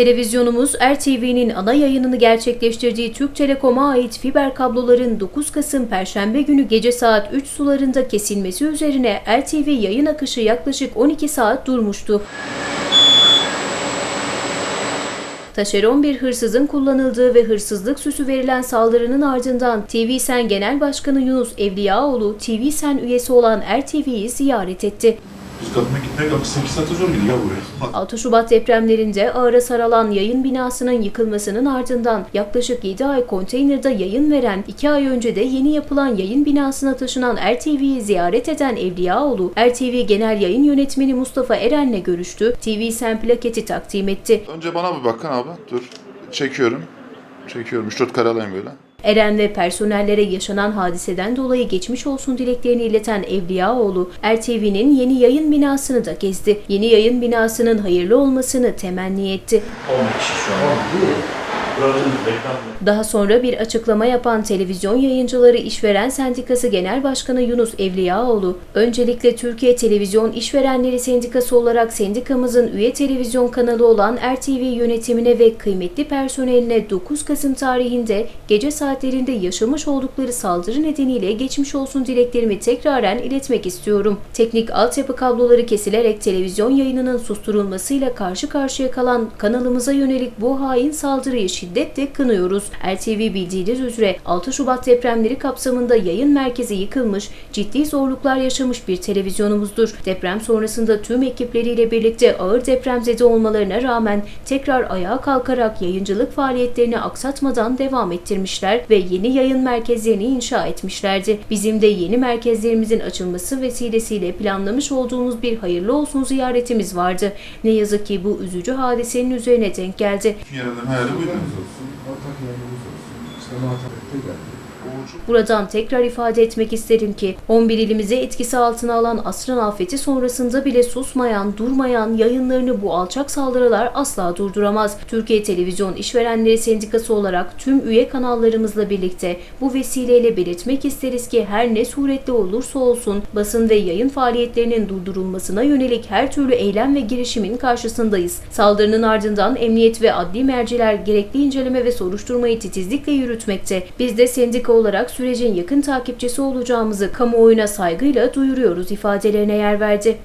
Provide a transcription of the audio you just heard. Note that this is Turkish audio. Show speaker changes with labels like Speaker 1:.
Speaker 1: Televizyonumuz RTV'nin ana yayınını gerçekleştirdiği Türk Telekom'a ait fiber kabloların 9 Kasım Perşembe günü gece saat 3 sularında kesilmesi üzerine RTV yayın akışı yaklaşık 12 saat durmuştu. Taşeron bir hırsızın kullanıldığı ve hırsızlık süsü verilen saldırının ardından TV Sen Genel Başkanı Yunus Evliyaoğlu, TV Sen üyesi olan RTV'yi ziyaret etti.
Speaker 2: Biz kadına gitmeye kalktık 8 saate zor gidiyor ya buraya.
Speaker 1: 6 Şubat depremlerinde ağıra saralan yayın binasının yıkılmasının ardından yaklaşık 7 ay konteynerde yayın veren, 2 ay önce de yeni yapılan yayın binasına taşınan RTV'yi ziyaret eden Evliyaoğlu, RTV Genel Yayın Yönetmeni Mustafa Eren'le görüştü, TV Sen plaketi takdim etti.
Speaker 2: Önce bana bir bakın abi. Dur. Çekiyorum. Çekiyorum. 3-4 kare alayım böyle.
Speaker 1: Eren ve personellere yaşanan hadiseden dolayı geçmiş olsun dileklerini ileten Evliyaoğlu, RTV'nin yeni yayın binasını da gezdi. Yeni yayın binasının hayırlı olmasını temenni etti.
Speaker 3: 10 kişi şu an.
Speaker 1: Daha sonra bir açıklama yapan Televizyon Yayıncıları İşveren Sendikası Genel Başkanı Yunus Evliyaoğlu, öncelikle Türkiye Televizyon İşverenleri Sendikası olarak sendikamızın üye televizyon kanalı olan RTV yönetimine ve kıymetli personeline 9 Kasım tarihinde gece saatlerinde yaşamış oldukları saldırı nedeniyle geçmiş olsun dileklerimi tekraren iletmek istiyorum. Teknik altyapı kabloları kesilerek televizyon yayınının susturulmasıyla karşı karşıya kalan kanalımıza yönelik bu hain saldırıyı şiddetle kınıyoruz. RTV bildiğiniz üzere 6 Şubat depremleri kapsamında yayın merkezi yıkılmış, ciddi zorluklar yaşamış bir televizyonumuzdur. Deprem sonrasında tüm ekipleriyle birlikte ağır depremzede olmalarına rağmen tekrar ayağa kalkarak yayıncılık faaliyetlerini aksatmadan devam ettirmişler ve yeni yayın merkezlerini inşa etmişlerdi. Bizim de yeni merkezlerimizin açılması vesilesiyle planlamış olduğumuz bir hayırlı olsun ziyaretimiz vardı. Ne yazık ki bu üzücü hadisenin üzerine denk geldi.
Speaker 2: Yerlerin hayali. 所
Speaker 4: 思，然后他可以用所思，什么他可以る。
Speaker 1: Buradan tekrar ifade etmek isterim ki 11 ilimizi etkisi altına alan asrın afeti sonrasında bile susmayan, durmayan yayınlarını bu alçak saldırılar asla durduramaz. Türkiye Televizyon İşverenleri Sendikası olarak tüm üye kanallarımızla birlikte bu vesileyle belirtmek isteriz ki her ne suretle olursa olsun basın ve yayın faaliyetlerinin durdurulmasına yönelik her türlü eylem ve girişimin karşısındayız. Saldırının ardından emniyet ve adli merciler gerekli inceleme ve soruşturmayı titizlikle yürütmekte. Biz de sendika olarak sürecin yakın takipçisi olacağımızı kamuoyuna saygıyla duyuruyoruz ifadelerine yer verdi.